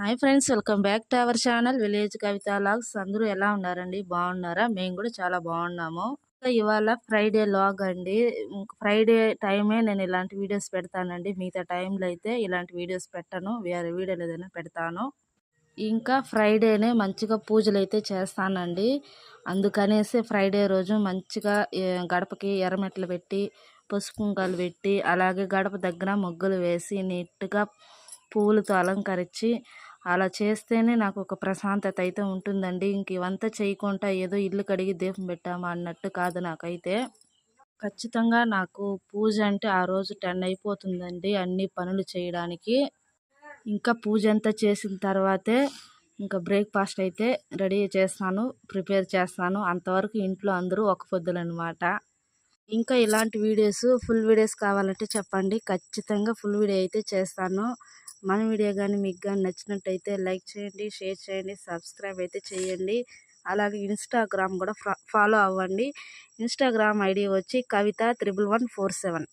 Hi friends welcome back to our channel village Kavitha vlogs. అందరూ ఎలా ఉన్నారండి? బాగున్నారా? మేము కూడా చాలా బాగున్నాము. ఇవాళ ఫ్రైడే లాగ్ అండి. ఫ్రైడే టైమే నేను ఇలాంటి వీడియోస్ పెడతానండి. మిగతా టైంలో అయితే ఇలాంటి వీడియోస్ పెట్టను. వేరే వీడియోలు ఏదైనా పెడతాను. ఇంకా ఫ్రైడేనే మంచిగా పూజలు అయితే చేస్తానండి. అందుకనేసి ఫ్రైడే రోజు మంచిగా గడపకి ఎర్రమెట్లు పెట్టి పసుపుంకాలు పెట్టి అలాగే గడప దగ్గర ముగ్గులు వేసి నీట్గా పువ్వులతో అలంకరించి అలా చేస్తేనే నాకు ఒక ప్రశాంతత అయితే ఉంటుందండి. ఇంక ఇవంతా చేయకుండా ఏదో ఇల్లు కడిగి దీపం పెట్టామా అన్నట్టు కాదు నాకైతే. ఖచ్చితంగా నాకు పూజ అంటే ఆ రోజు టెన్ అయిపోతుందండి అన్ని పనులు చేయడానికి. ఇంకా పూజ అంతా చేసిన తర్వాతే ఇంకా బ్రేక్ఫాస్ట్ అయితే రెడీ చేస్తాను ప్రిపేర్ చేస్తాను. అంతవరకు ఇంట్లో అందరూ ఒక పొద్దులు అనమాట ఇంకా ఇలాంటి వీడియోస్ ఫుల్ వీడియోస్ కావాలంటే చెప్పండి. ఖచ్చితంగా ఫుల్ వీడియో అయితే చేస్తాను. మన వీడియో కానీ మీకు కానీ నచ్చినట్టయితే లైక్ చేయండి షేర్ చేయండి సబ్స్క్రైబ్ అయితే చేయండి. అలాగే ఇన్స్టాగ్రామ్ కూడా ఫాలో అవ్వండి. ఇన్స్టాగ్రామ్ ఐడి వచ్చి Kavitha triple one four seven.